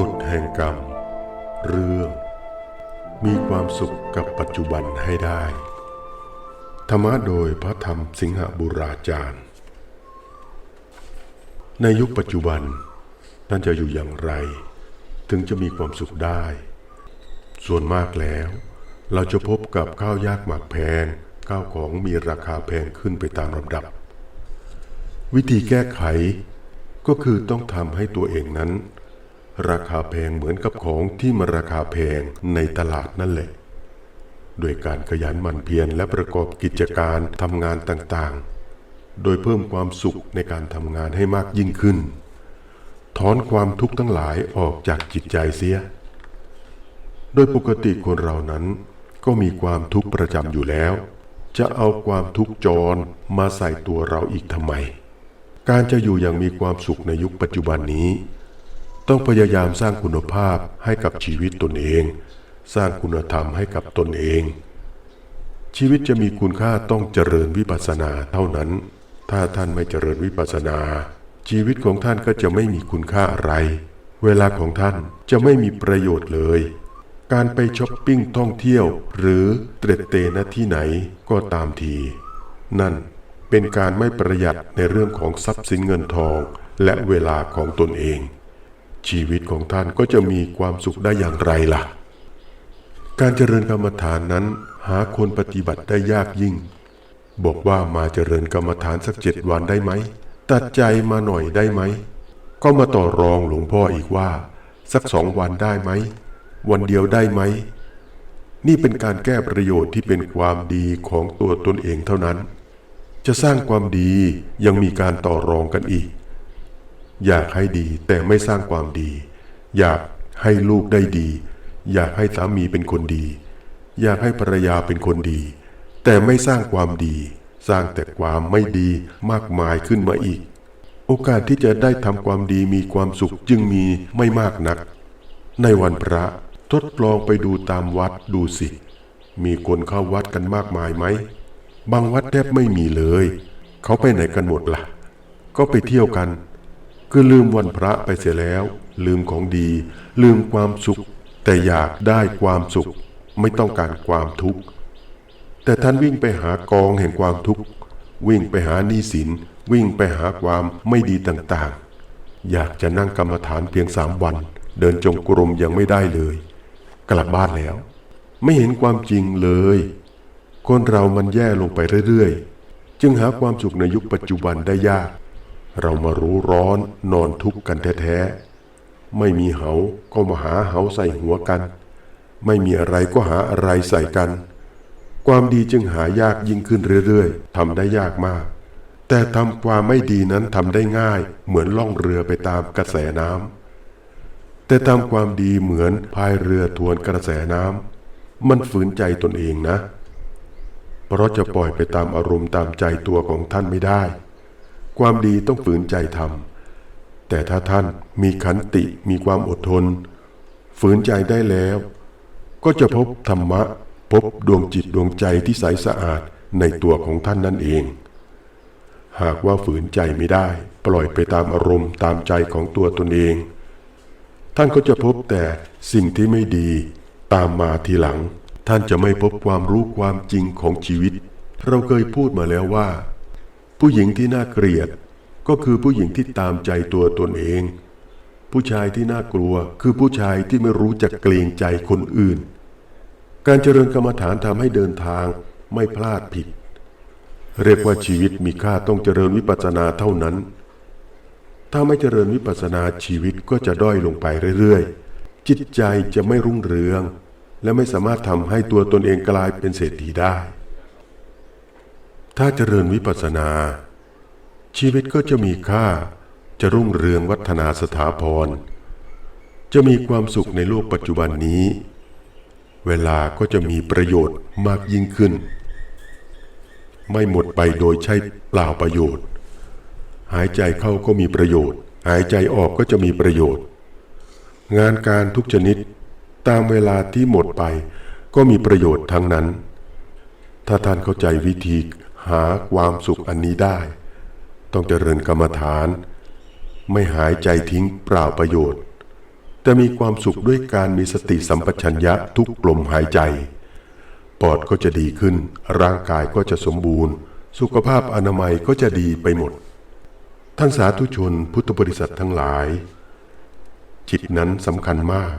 กฎแห่งกรรม เรื่อง มีความสุขกับปัจจุบันให้ได้ ธรรมะโดยพระธรรมสิงหบุราจารย์ ในยุคปัจจุบันท่านจะอยู่อย่างไร ถึงจะมีความสุขได้ ส่วนมากแล้ว เราจะพบกับข้าวยากหมากแพงข้าวของมีราคาแพงขึ้นไปตามลำดับ วิธีแก้ไขก็คือต้องทำให้ตัวเองนั้น ราคาแพงเหมือนกับของที่มาราคาแพงในตลาดนั่นแหละโดยการขยันหมั่นเพียรและประกอบกิจการทำงานต่างๆ โดยเพิ่มความสุขในการทำงานให้มากยิ่งขึ้น ถอนความทุกข์ทั้งหลายออกจากจิตใจเสีย โดยปกติคนเรานั้น ก็มีความทุกข์ประจำอยู่แล้ว จะเอาความทุกข์จรมาใส่ตัวเราอีกทำไม การจะอยู่อย่างมีความสุขในยุคปัจจุบันนี้ ต้องพยายามสร้างคุณภาพให้กับชีวิตตนเอง สร้างคุณธรรมให้กับตนเอง ชีวิตจะมีคุณค่าต้องเจริญวิปัสสนาเท่านั้น ถ้าท่านไม่เจริญวิปัสสนา ชีวิตของท่านก็จะไม่มีคุณค่าอะไร เวลาของท่านจะไม่มีประโยชน์เลย การไปช้อปปิ้งท่องเที่ยวหรือเตร็ดเตนะที่ไหนก็ตามที นั่นเป็นการไม่ประหยัดในเรื่องของทรัพย์สินเงินทองและเวลาของตนเอง ชีวิตของท่านก็จะมีความสุขได้อย่างไรล่ะ การเจริญกรรมฐานนั้นหาคนปฏิบัติได้ยากยิ่ง บอกว่ามาเจริญกรรมฐานสักเจ็ดวันได้ไหม ตัดใจมาหน่อยได้ไหม ก็มาต่อรองหลวงพ่ออีกว่า สักสองวันได้ไหม วันเดียวได้ไหม นี่เป็นการแก้ประโยชน์ที่เป็นความดีของตัวตนเองเท่านั้น จะสร้างความดียังมีการต่อรองกันอีก อยากให้ดีแต่ไม่สร้างความดี อยากให้ลูกได้ดี อยากให้สามีเป็นคนดี อยากให้ภรรยาเป็นคนดี แต่ไม่สร้างความดี สร้างแต่ความไม่ดีมากมายขึ้นมาอีก โอกาสที่จะได้ทำความดีมีความสุขจึงมีไม่มากนัก ในวันพระทดลองไปดูตามวัดดูสิ มีคนเข้าวัดกันมากมายไหม บางวัดแทบไม่มีเลย เขาไปไหนกันหมดละ่ะ ก็ไปเที่ยวกัน คือลืมวันพระไปเสียแล้ว ลืมของดี ลืมความสุข แต่อยากได้ความสุข ไม่ต้องการความทุกข์ แต่ท่านวิ่งไปหากองแห่งความทุกข์ วิ่งไปหาหนี้สิน วิ่งไปหาความไม่ดีต่างๆ อยากจะนั่งกรรมฐานเพียงสามวัน เดินจงกรมยังไม่ได้เลย กลับบ้านแล้ว ไม่เห็นความจริงเลย คนเรามันแย่ลงไปเรื่อยๆ จึงหาความสุขในยุคปัจจุบันได้ยาก เรามารู้ร้อนนอนทุกข์กันแท้ๆ ไม่มีเหาก็มาหาเหาใส่หัวกัน ไม่มีอะไรก็หาอะไรใส่กัน ความดีจึงหายากยิ่งขึ้นเรื่อยๆทำได้ยากมาก แต่ทำความไม่ดีนั้นทำได้ง่าย เหมือนล่องเรือไปตามกระแสน้ำแต่ทำความดีเหมือนพายเรือทวนกระแสน้ำมันฝืนใจตนเองนะ เพราะจะปล่อยไปตามอารมณ์ตามใจตัวของท่านไม่ได้ ความดีต้องฝืนใจทำแต่ถ้าท่านมีขันติมีความอดทน ฝืนใจได้แล้ว ก็จะพบธรรมะ พบดวงจิตดวงใจที่ใสสะอาดในตัวของท่านนั่นเอง หากว่าฝืนใจไม่ได้ ปล่อยไปตามอารมณ์ตามใจของตัวตนเอง ท่านก็จะพบแต่สิ่งที่ไม่ดีตามมาทีหลัง ท่านจะไม่พบความรู้ความจริงของชีวิต เราเคยพูดมาแล้วว่า ผู้หญิงที่น่าเกลียด ก็คือผู้หญิงที่ตามใจตัวตนเอง ผู้ชายที่น่ากลัว คือผู้ชายที่ไม่รู้จักเกรงใจคนอื่น การเจริญกรรมฐานทำให้เดินทางไม่พลาดผิด เรียกว่าชีวิตมีค่าต้องเจริญวิปัสสนาเท่านั้น ถ้าไม่เจริญวิปัสสนาชีวิตก็จะด้อยลงไปเรื่อยๆ จิตใจจะไม่รุ่งเรือง และไม่สามารถทำให้ตัวตนเองกลายเป็นเศรษฐีได้ ถ้าเจริญวิปัสนา ชีวิตก็จะมีค่าจะรุ่งเรืองวัฒนาสถาพร จะมีความสุขในโลกปัจจุบันนี้ เวลาก็จะมีประโยชน์มากยิ่งขึ้น ไม่หมดไปโดยใช้เปล่าประโยชน์ หายใจเข้าก็มีประโยชน์ หายใจออกก็จะมีประโยชน์ งานการทุกชนิดตามเวลาที่หมดไปก็มีประโยชน์ทั้งนั้น ถ้าท่านเข้าใจวิธี หาความสุขอันนี้ได้ ต้องเจริญกรรมฐาน ไม่หายใจทิ้งเปล่าประโยชน์ แต่มีความสุขด้วยการมีสติสัมปชัญญะทุกลมหายใจ ปอดก็จะดีขึ้น ร่างกายก็จะสมบูรณ์ สุขภาพอนามัยก็จะดีไปหมด ท่านสาธุชนพุทธบริษัททั้งหลาย จิตนั้นสำคัญมาก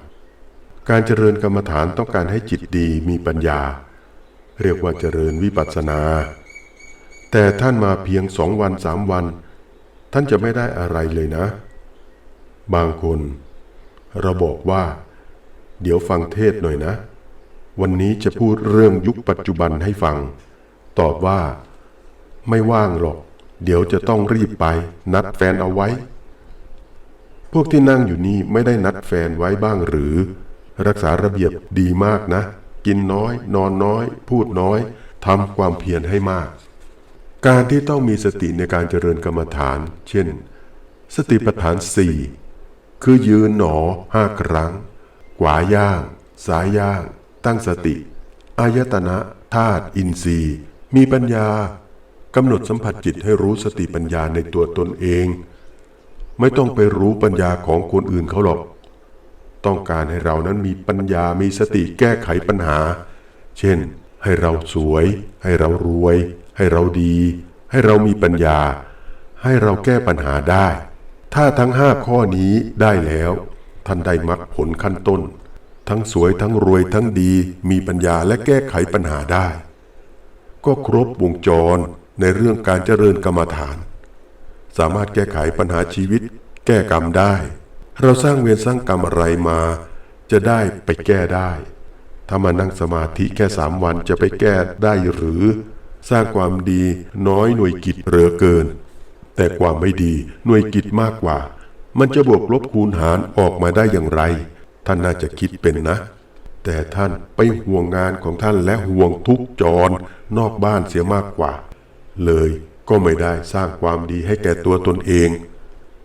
การเจริญกรรมฐานต้องการให้จิตดีมีปัญญา เรียกว่าเจริญวิปัสสนา แต่ท่านมาเพียงสองวันสามวัน ท่านจะไม่ได้อะไรเลยนะ บางคน เราบอกว่า เดี๋ยวฟังเทศหน่อยนะ วันนี้จะพูดเรื่องยุคปัจจุบันให้ฟัง ตอบว่า ไม่ว่างหรอก เดี๋ยวจะต้องรีบไป นัดแฟนเอาไว้ พวกที่นั่งอยู่นี่ไม่ได้นัดแฟนไว้บ้างหรือ รักษาระเบียบดีมากนะ กินน้อย นอนน้อย พูดน้อยทำความเพียรให้มาก การที่ต้องมีสติในการเจริญกรรมฐาน เช่น สติปัฏฐานสี่คือยืนหนอห้าครั้ง ขวาย่างซ้ายย่าง ตั้งสติ อายตนะธาตุอินทรีย์ มีปัญญากำหนดสัมผัสจิตให้รู้สติปัญญาในตัวตนเอง ไม่ต้องไปรู้ปัญญาของคนอื่นเขาหรอก ต้องการให้เรานั้นมีปัญญามีสติแก้ไขปัญหา เช่น ให้เราสวย ให้เรารวย ให้เราดี ให้เรามีปัญญา ให้เราแก้ปัญหาได้ ถ้าทั้งห้าข้อนี้ได้แล้ว ท่านได้มรรคผลขั้นต้น ทั้งสวยทั้งรวยทั้งดีมีปัญญาและแก้ไขปัญหาได้ ก็ครบวงจรในเรื่องการเจริญกรรมฐาน สามารถแก้ไขปัญหาชีวิต แก้กรรมได้ เราสร้างเวรสร้างกรรมอะไรมา จะได้ไปแก้ได้ ถ้ามานั่งสมาธิแค่สามวันจะไปแก้ได้หรือ สร้างความดีน้อยหน่วยกิจเหลือเกิน แต่ความไม่ดีหน่วยกิจมากกว่า มันจะบวกลบคูณหารออกมาได้อย่างไร ท่านน่าจะคิดเป็นนะ แต่ท่านไปห่วงงานของท่านและห่วงทุกจรนอกบ้านเสียมากกว่า เลยก็ไม่ได้สร้างความดีให้แก่ตัวตนเอง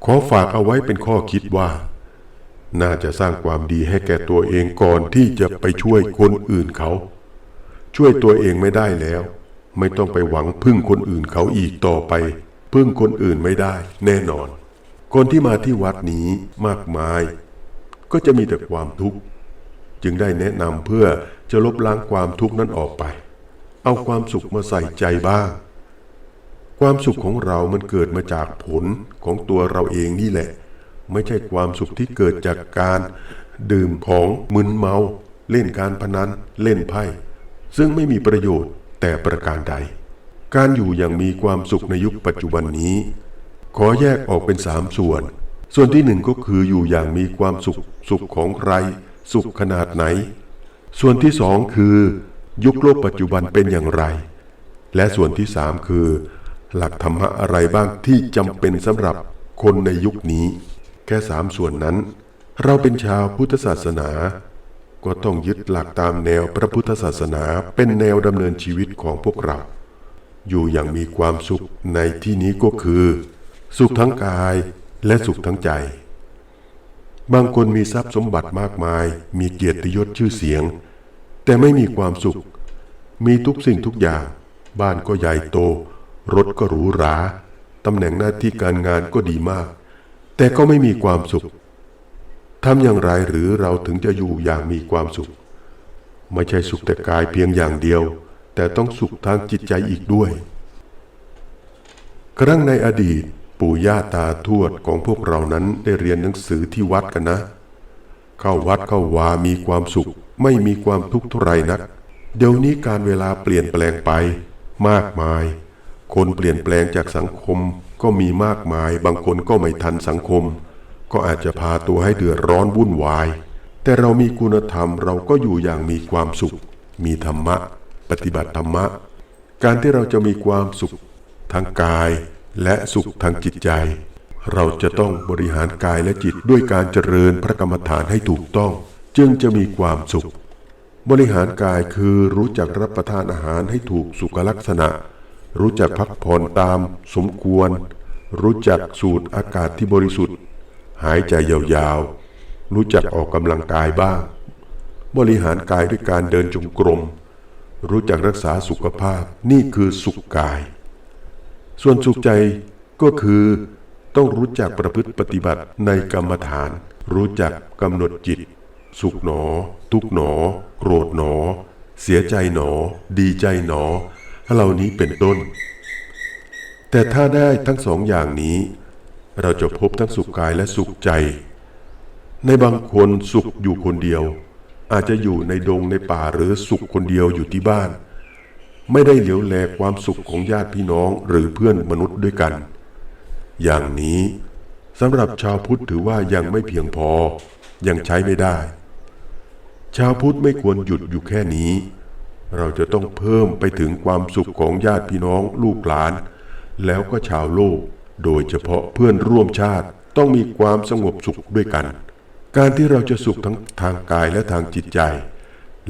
ขอฝากเอาไว้เป็นข้อคิดว่า น่าจะสร้างความดีให้แก่ตัวเองก่อนที่จะไปช่วยคนอื่นเขา ช่วยตัวเองไม่ได้แล้ว ไม่ต้องไปหวังพึ่งคนอื่นเขาอีกต่อไป พึ่งคนอื่นไม่ได้ แน่นอน คนที่มาที่วัดนี้มากมาย ก็จะมีแต่ความทุกข์ จึงได้แนะนำเพื่อจะลบล้างความทุกข์นั้นออกไป เอาความสุขมาใส่ใจบ้าง ความสุขของเรามันเกิดมาจากผลของตัวเราเองนี่แหละ ไม่ใช่ความสุขที่เกิดจากการ ดื่มของมึนเมา เล่นการพนันเล่นไพ่ซึ่งไม่มีประโยชน์ แต่ประการใด การอยู่อย่างมีความสุขในยุคปัจจุบันนี้ ขอแยกออกเป็นสามส่วน ส่วนที่หนึ่งก็คืออยู่อย่างมีความสุขสุขของใคร สุขขนาดไหน ส่วนที่สองคือ ยุคโลกปัจจุบันเป็นอย่างไร และส่วนที่สามคือ หลักธรรมะอะไรบ้างที่จำเป็นสำหรับคนในยุคนี้ แค่สามส่วนนั้น เราเป็นชาวพุทธศาสนา ก็ต้องยึดหลักตามแนวพระพุทธศาสนาเป็นแนวดำเนินชีวิตของพวกเรา อยู่อย่างมีความสุขในที่นี้ก็คือ สุขทั้งกายและสุขทั้งใจ บางคนมีทรัพย์สมบัติมากมาย มีเกียรติยศชื่อเสียง แต่ไม่มีความสุข มีทุกสิ่งทุกอย่าง บ้านก็ใหญ่โต รถก็หรูหราตำแหน่งหน้าที่การงานก็ดีมาก แต่ก็ไม่มีความสุข ทำอย่างไรหรือเราถึงจะอยู่อย่างมีความสุข ไม่ใช่สุขแต่กายเพียงอย่างเดียว แต่ต้องสุขทางจิตใจอีกด้วย ครั้งในอดีตปู่ย่าตาทวดของพวกเรานั้นได้เรียนหนังสือที่วัดกันนะ เข้าวัดเข้าวามีความสุข ไม่มีความทุกข์เท่าไรนัก เดี๋ยวนี้การเวลาเปลี่ยนแปลงไป มากมาย คนเปลี่ยนแปลงจากสังคมก็มีมากมาย บางคนก็ไม่ทันสังคม ก็อาจจะพาตัวให้เดือดร้อนวุ่นวาย แต่เรามีคุณธรรมเราก็อยู่อย่างมีความสุข มีธรรมะ ปฏิบัติธรรมะ การที่เราจะมีความสุขทางกายและสุขทางจิตใจ เราจะต้องบริหารกายและจิตด้วยการเจริญพระกรรมฐานให้ถูกต้อง จึงจะมีความสุข บริหารกายคือรู้จักรับประทานอาหารให้ถูกสุขลักษณะ รู้จักพักผ่อนตามสมควร รู้จักสูดอากาศที่บริสุทธิ์ หายใจยาวๆ รู้จักออกกำลังกายบ้าง บริหารกายด้วยการเดินจงกรม รู้จักรักษาสุขภาพนี่คือสุขกาย ส่วนสุขใจก็คือต้องรู้จักประพฤติปฏิบัติในกรรมฐาน รู้จักกำหนดจิต สุขหนอ ทุกหนอ โกรธหนอ เสียใจหนอ ดีใจหนอเหล่านี้เป็นต้น แต่ถ้าได้ทั้งสองอย่างนี้ เราจะพบทั้งสุขกายและสุขใจ ในบางคนสุขอยู่คนเดียว อาจจะอยู่ในดงในป่าหรือสุขคนเดียวอยู่ที่บ้าน ไม่ได้เหลียวแลความสุขของญาติพี่น้องหรือเพื่อนมนุษย์ด้วยกัน อย่างนี้สำหรับชาวพุทธถือว่ายังไม่เพียงพอ ยังใช้ไม่ได้ ชาวพุทธไม่ควรหยุดอยู่แค่นี้ เราจะต้องเพิ่มไปถึงความสุขของญาติพี่น้องลูกหลาน แล้วก็ชาวโลก โดยเฉพาะเพื่อนร่วมชาติต้องมีความสงบสุขด้วยกัน การที่เราจะสุขทั้งทางกายและทางจิตใจ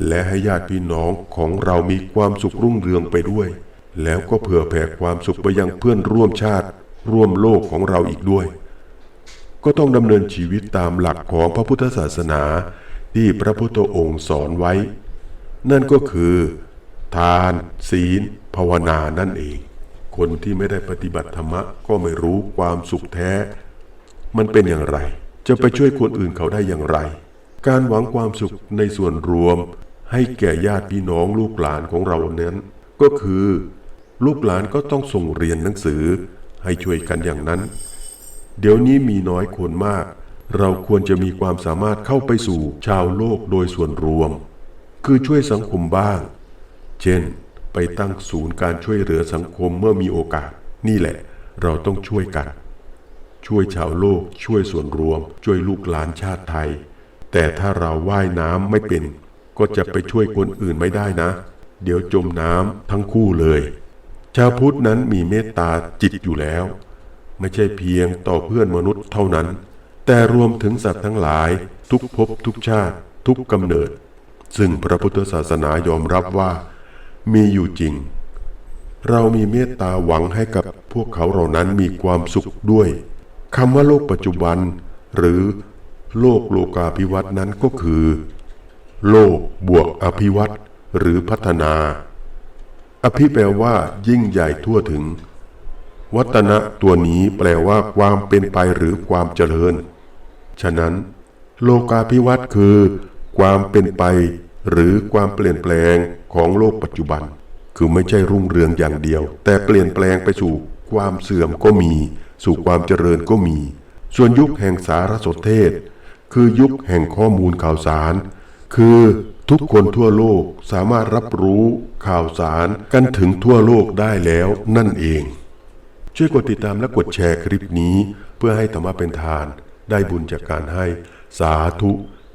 และให้ญาติพี่น้องของเรามีความสุขรุ่งเรืองไปด้วย แล้วก็เผื่อแผ่ความสุขไปยังเพื่อนร่วมชาติ ร่วมโลกของเราอีกด้วย ก็ต้องดำเนินชีวิตตามหลักของพระพุทธศาสนาที่พระพุทธองค์สอนไว้ นั่นก็คือ ทาน ศีล ภาวนานั่นเอง คนที่ไม่ได้ปฏิบัติธรรมะก็ไม่รู้ความสุขแท้ มันเป็นอย่างไร จะไปช่วยคนอื่นเขาได้อย่างไร การหวังความสุขในส่วนรวม ให้แก่ญาติพี่น้องลูกหลานของเรานั้น ก็คือ ลูกหลานก็ต้องส่งเรียนหนังสือ ให้ช่วยกันอย่างนั้น เดี๋ยวนี้มีน้อยคนมาก เราควรจะมีความสามารถเข้าไปสู่ชาวโลกโดยส่วนรวม คือช่วยสังคมบ้าง เช่น ไปตั้งศูนย์การช่วยเหลือสังคมเมื่อมีโอกาส นี่แหละ เราต้องช่วยกัน ช่วยชาวโลก ช่วยส่วนรวม ช่วยลูกหลานชาติไทย แต่ถ้าเราว่ายน้ำไม่เป็น ก็จะไปช่วยคนอื่นไม่ได้นะ เดี๋ยวจมน้ำทั้งคู่เลย ชาวพุทธนั้นมีเมตตาจิตอยู่แล้ว ไม่ใช่เพียงต่อเพื่อนมนุษย์เท่านั้น แต่รวมถึงสัตว์ทั้งหลาย ทุกภพทุกชาติ ทุกกำเนิด ซึ่งพระพุทธศาสนายอมรับว่า มีอยู่จริง เรามีเมตตาหวังให้กับพวกเขาเหล่านั้นมีความสุขด้วยคำว่าโลกปัจจุบัน หรือโลกโลกาภิวัตนั้นก็คือ โลกบวกอภิวัตหรือพัฒนา อภิแปลว่ายิ่งใหญ่ทั่วถึง วัตนะตัวนี้แปลว่าความเป็นไปหรือความเจริญ ฉะนั้น โลกาภิวัตคือ ความเป็นไป หรือความเปลี่ยนแปลงของโลกปัจจุบัน คือไม่ใช่รุ่งเรืองอย่างเดียว แต่เปลี่ยนแปลงไปสู่ความเสื่อมก็มี สู่ความเจริญก็มี ส่วนยุคแห่งสารสนเทศ คือยุคแห่งข้อมูลข่าวสาร คือทุกคนทั่วโลกสามารถรับรู้ข่าวสารกันถึงทั่วโลกได้แล้วนั่นเอง ช่วยกดติดตามและกดแชร์คลิปนี้ เพื่อให้ธรรมะเป็นทาน ได้บุญจากการให้สาธุ